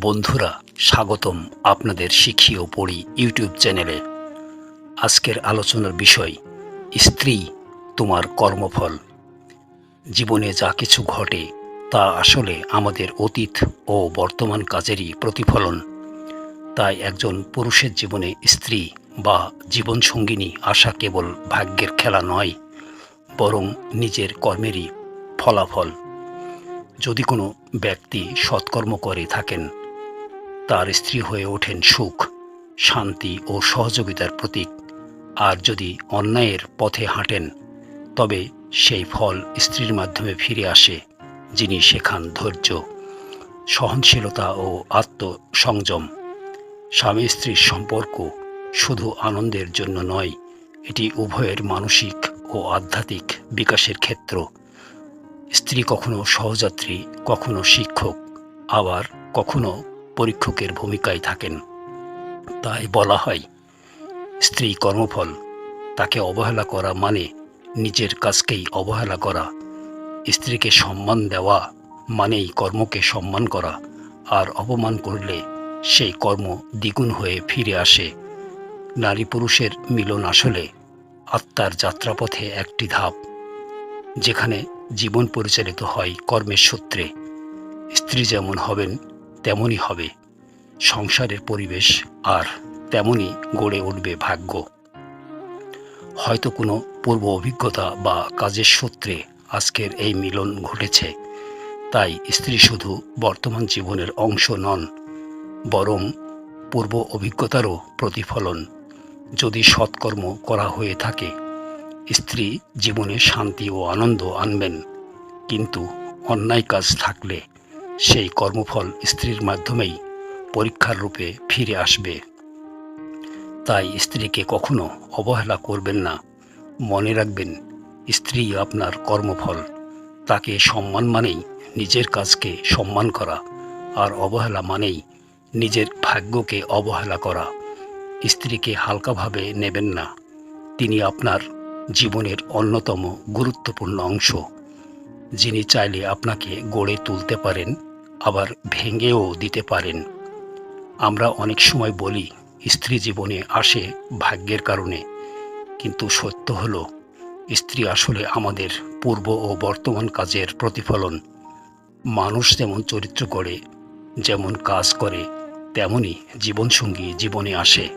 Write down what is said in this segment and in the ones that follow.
বন্ধুরা, স্বাগতম আপনাদের শিখি ও পড়ি ইউটিউব চ্যানেলে। আজকের আলোচনার বিষয়, স্ত্রী তোমার কর্মফল। জীবনে যা কিছু ঘটে, তা আসলে আমাদের অতীত ও বর্তমান কাজেরই প্রতিফলন। তাই একজন পুরুষের জীবনে স্ত্রী বা জীবনসঙ্গিনী আসা কেবল ভাগ্যের খেলা নয়, বরং নিজের কর্মেরই ফলাফল। যদি কোনো ব্যক্তি সৎকর্ম করে থাকেন তার স্ত্রী হয়ে ওঠেন সুখ, শান্তি ও সহযোগিতার প্রতীক। আর যদি অন্যায়ের পথে হাঁটেন, তবে সেই ফল স্ত্রীর মাধ্যমে ফিরে আসে, যিনি শেখান ধৈর্য, সহনশীলতা ও আত্মসংযম। স্বামী স্ত্রীর সম্পর্ক শুধু আনন্দের জন্য নয়, এটি উভয়ের মানসিক ও আধ্যাত্মিক বিকাশের ক্ষেত্র। স্ত্রী কখনো সহযাত্রী, কখনো শিক্ষক, আবার কখনো পরীক্ষকের ভূমিকায় থাকেন। তাই বলা হয়, স্ত্রী কর্মফল, তাকে অবহেলা করা মানে নিজের কাজকেই অবহেলা করা। স্ত্রীকে সম্মান দেওয়া মানেই কর্মকে সম্মান করা, আর অপমান করলে সেই কর্ম দ্বিগুণ হয়ে ফিরে আসে। নারী পুরুষের মিলন আসলে আত্মার যাত্রাপথে একটি ধাপ, যেখানে জীবন পরিচালিত হয় কর্মের সূত্রে। স্ত্রী যেমন হবেন তেমনই হবে। সংসারের পরিবেশ আর তেমনই গড়ে উঠবে ভাগ্য। হয়তো কোনো পূর্ব অভিজ্ঞতা বা কাজের সূত্রে আজকের এই মিলন ঘটেছে। তাই স্ত্রী শুধু বর্তমান জীবনের অংশ নন, বরং পূর্ব অভিজ্ঞতারও প্রতিফলন। যদি সৎকর্ম করা হয়ে থাকে, স্ত্রী জীবনে শান্তি ও আনন্দ আনবেন। কিন্তু অন্যায় কাজ থাকলে সেই কর্মফল স্ত্রীর মাধ্যমেই পরীক্ষার রূপে ফিরে আসবে। তাই স্ত্রীকে কখনো অবহেলা করবেন না। মনে রাখবেন, স্ত্রী আপনার কর্মফল। তাকে সম্মান মানেই নিজের কাজকে সম্মান করা আর অবহেলা মানেই নিজের ভাগ্যকে অবহেলা করা। স্ত্রীকে হালকাভাবে নেবেন না। তিনি আপনার জীবনের অন্যতম গুরুত্বপূর্ণ অংশ। যিনি চাইলে আপনাকে গড়ে তুলতে পারেন, আবার ভেঙেও দিতে পারেন। আমরা অনেক সময় বলি, স্ত্রী জীবনে আসে ভাগ্যের কারণে। কিন্তু সত্য হলো, স্ত্রী আসলে আমাদের পূর্ব ও বর্তমান কাজের প্রতিফলন। মানুষ যেমন চরিত্র করে যেমন কাজ করে তেমনই জীবনসঙ্গী জীবনে আসে।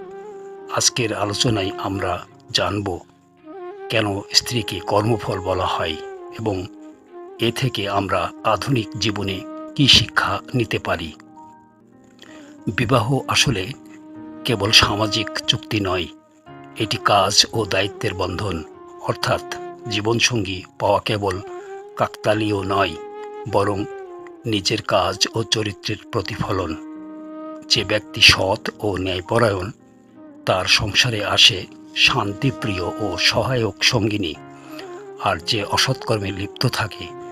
আজকের আলোচনায় আমরা জানব, কেন স্ত্রীকে কর্মফল বলা হয় এবং এ থেকে আমরা আধুনিক জীবনে কি শিক্ষা নিতে পারি? বিবাহ আসলে কেবল সামাজিক চুক্তি নয়, এটি কাজ ও দায়িত্বের বন্ধন। অর্থাৎ জীবনসঙ্গী পাওয়া কেবল কাকতালীয় নয়, বরং নিজের কাজ ও চরিত্রের প্রতিফলন। যে ব্যক্তি সৎ ও ন্যায়পরায়ণ, তার সংসারে আসে শান্তিপ্রিয় ও সহায়ক সঙ্গিনী, আর যে অসৎকর্মে লিপ্ত থাকে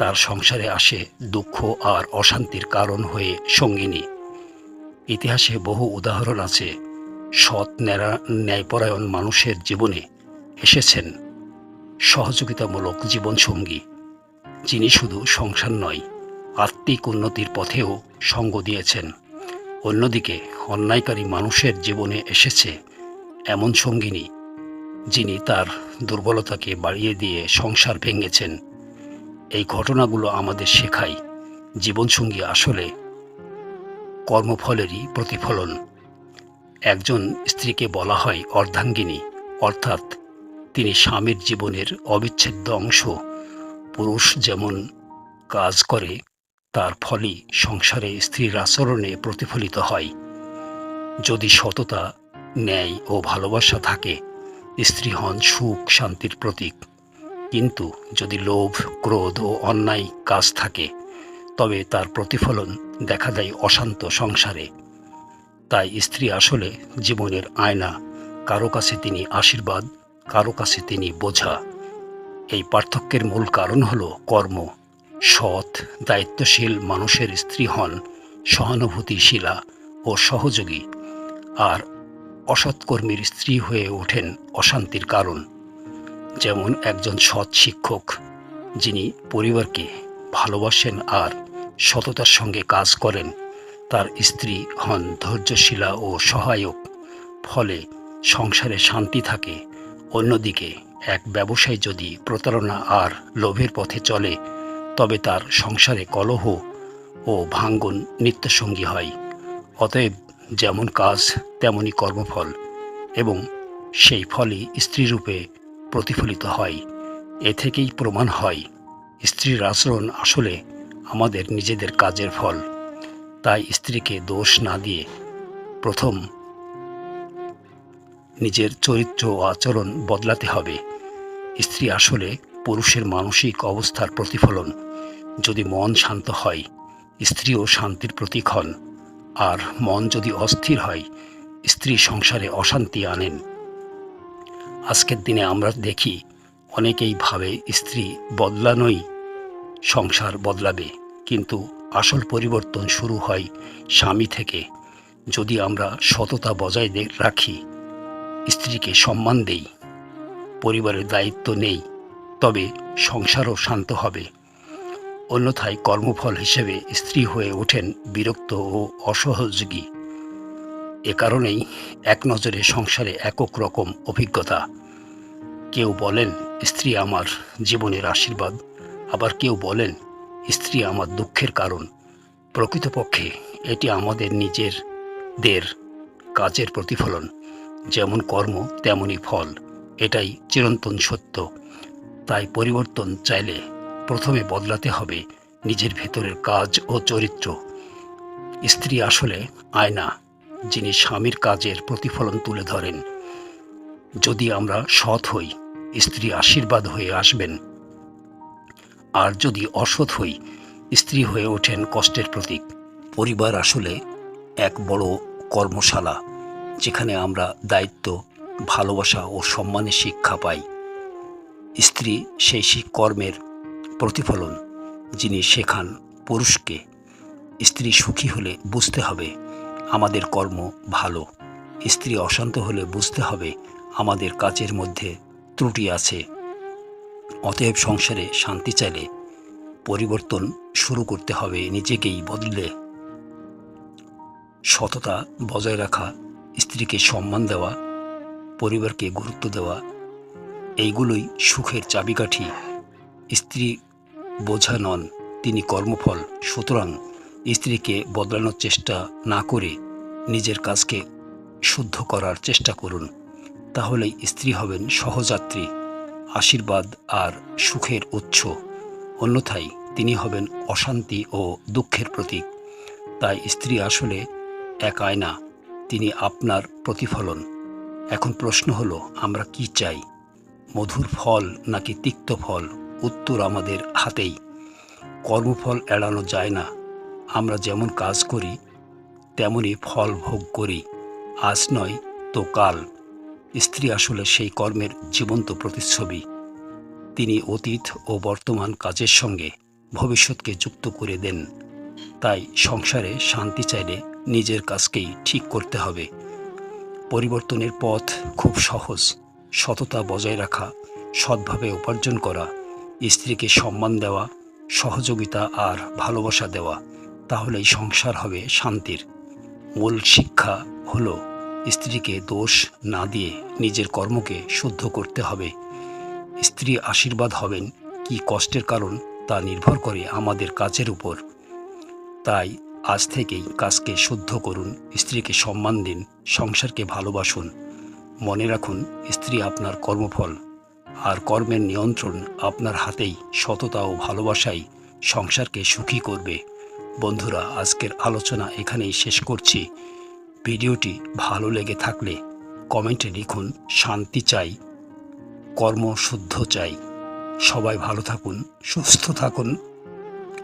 তার সংসারে আসে দুঃখ আর অশান্তির কারণ হয়ে সঙ্গিনী। ইতিহাসে বহু উদাহরণ আছে। সৎ ন্যায়পরায়ণ মানুষের জীবনে এসেছেন সহযোগিতামূলক জীবনসঙ্গী যিনি শুধু সংসার নয়, আত্মিক উন্নতির পথেও সঙ্গ দিয়েছেন। অন্যদিকে অন্যায়কারী মানুষের জীবনে এসেছে এমন সঙ্গিনী, যিনি তার দুর্বলতাকে বাড়িয়ে দিয়ে সংসার ভেঙেছেন। এই ঘটনাগুলো আমাদের শেখায়। জীবনসঙ্গী আসলে কর্মফলেরই প্রতিফলন। একজন স্ত্রীকে বলা হয় অর্ধাঙ্গিনী, অর্থাৎ তিনি স্বামীর জীবনের অবিচ্ছেদ্য অংশ। পুরুষ যেমন কাজ করে, তার ফলই সংসারে স্ত্রীর আচরণে প্রতিফলিত হয়। যদি সততা, ন্যায় ও ভালোবাসা থাকে, স্ত্রী হন সুখ, শান্তির প্রতীক। কিন্তু যদি লোভ, ক্রোধ ও অন্যায় কাজ থাকে, তবে তার প্রতিফলন দেখা দেয় অশান্ত সংসারে। তাই স্ত্রী আসলে জীবনের আয়না, কারও কাছে তিনি আশীর্বাদ, কারও কাছে তিনি বোঝা। এই পার্থক্যের মূল কারণ হল কর্ম। সৎ, দায়িত্বশীল মানুষের স্ত্রী হন সহানুভূতিশীলা ও সহযোগী, আর অসৎকর্মীর স্ত্রী হয়ে ওঠেন অশান্তির কারণ। যেমন একজন সৎ শিক্ষক, যিনি পরিবারকে ভালোবাসেন আর সততার সঙ্গে কাজ করেন, তার স্ত্রী হন ধৈর্যশীলা ও সহায়ক। ফলে সংসারে শান্তি থাকে, অন্যদিকে এক ব্যবসায়ী যদি প্রতারণা আর লোভের পথে চলে, তবে তার সংসারে কলহ ও ভাঙ্গন নিত্যসঙ্গী হয়। অতএব যেমন কাজ তেমনই কর্মফল এবং সেই ফলই স্ত্রীরূপে প্রতিফলিত হয়। এ থেকেই প্রমাণ হয়, স্ত্রীর আচরণ আসলে আমাদের নিজেদের কাজের ফল। তাই স্ত্রীকে দোষ না দিয়ে প্রথম নিজের চরিত্র ও আচরণ বদলাতে হবে। স্ত্রী আসলে পুরুষের মানসিক অবস্থার প্রতিফলন। যদি মন শান্ত হয়, স্ত্রীও শান্তির প্রতীক হন। আর মন যদি অস্থির হয়, স্ত্রী সংসারে অশান্তি আনেন। আজকের দিনে আমরা দেখি অনেকেই ভাবে স্ত্রী বদলানোই সংসার বদলাবে, কিন্তু আসল পরিবর্তন শুরু হয় স্বামী থেকে। যদি আমরা সততা বজায় রাখি, স্ত্রীকে সম্মান দেই, পরিবারের দায়িত্ব নেই, তবে সংসারও শান্ত হবে। অন্যথায় কর্মফল হিসেবে স্ত্রী হয়ে ওঠেন বিরক্ত ও অসহযোগী। এ কারণেই এক নজরে সংসারে একক রকম অভিজ্ঞতা। কেউ বলেন, স্ত্রী আমার জীবনের আশীর্বাদ। আবার কেউ বলেন, স্ত্রী আমার দুঃখের কারণ। প্রকৃতপক্ষে এটি আমাদের নিজের দের কাজের প্রতিফলন। যেমন কর্ম তেমনই ফল। এটাই চিরন্তন সত্য। তাই পরিবর্তন চাইলে প্রথমে বদলাতে হবে নিজের ভেতরের কাজ ও চরিত্র। স্ত্রী আসলে আয়না। যিনি স্বামীর কাজের প্রতিফলন তুলে ধরেন। যদি আমরা সৎ হই, স্ত্রী আশীর্বাদ হয়ে আসবেন। আর যদি অসৎ হই, স্ত্রী হয়ে ওঠেন কষ্টের প্রতীক। পরিবার আসলে এক বড় কর্মশালা, যেখানে আমরা দায়িত্ব, ভালোবাসা ও সম্মানের শিক্ষা পাই। স্ত্রী সেই কর্মের প্রতিফলন যিনি শেখান পুরুষকে। স্ত্রী সুখী হলে বুঝতে হবে আমাদের কর্ম ভালো। স্ত্রী অশান্ত হলে বুঝতে হবে আমাদের কাজের মধ্যে ত্রুটি আছে। অতএব সংসারে শান্তি চাইলে পরিবর্তন শুরু করতে হবে, নিজেকেই বদলে। সততা বজায় রাখা, স্ত্রীকে সম্মান দেওয়া, পরিবারকে গুরুত্ব দেওয়া, এইগুলোই সুখের চাবিকাঠি। স্ত্রী বোঝা নন তিনি কর্মফল, সুতরাং স্ত্রীকে বদলানোর চেষ্টা না করে নিজের কাজকে শুদ্ধ করার চেষ্টা করুন। তাহলেই স্ত্রী হবেন সহযাত্রী, আশীর্বাদ আর সুখের উৎস। অন্যথায় তিনি হবেন অশান্তি ও দুঃখের প্রতীক। তাই স্ত্রী আসলে এক আয়না, তিনি আপনার প্রতিফলন। এখন প্রশ্ন হলো, আমরা কি চাই? মধুর ফল নাকি তিক্ত ফল? উত্তর আমাদের হাতেই। কর্মফল এড়ানো যায় না। আমরা যেমন কাজ করি, তেমনই ফল ভোগ করি। আজ নয় তো কাল। স্ত্রী আসলে সেই কর্মের জীবন্ত প্রতিচ্ছবি। তিনি অতীত ও বর্তমান কাজের সঙ্গে ভবিষ্যৎকে যুক্ত করে দেন। তাই সংসারে শান্তি চাইলে নিজের কাজকেই ঠিক করতে হবে। পরিবর্তনের পথ খুব সহজ। সততা বজায় রাখা, সৎভাবে উপার্জন করা, স্ত্রীকে সম্মান দেওয়া, সহযোগিতা আর ভালোবাসা দেওয়া। তাহলেই সংসার হবে শান্তির। মূল শিক্ষা হলো স্ত্রীকে দোষ না দিয়ে নিজের কর্মকে শুদ্ধ করতে হবে। স্ত্রী আশীর্বাদ হবেন কি কষ্টের কারণ তা নির্ভর করে আমাদের কাজের উপর। তাই আজ থেকেই কাজকে শুদ্ধ করুন, স্ত্রীকে সম্মান দিন, সংসারকে ভালোবাসুন। মনে রাখুন, স্ত্রী আপনার কর্মফল, আর কর্মের নিয়ন্ত্রণ আপনার হাতেই সততা ও ভালোবাসাই সংসারকে সুখী করবে। বন্ধুরা, আজকের আলোচনা এখানেই শেষ করছি। ভিডিওটি ভালো লেগে থাকলে কমেন্টে লিখুন, শান্তি চাই কর্মশুদ্ধ চাই। সবাই ভালো থাকুন, সুস্থ থাকুন।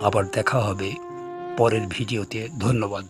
আবার দেখা হবে পরের ভিডিওতে। ধন্যবাদ।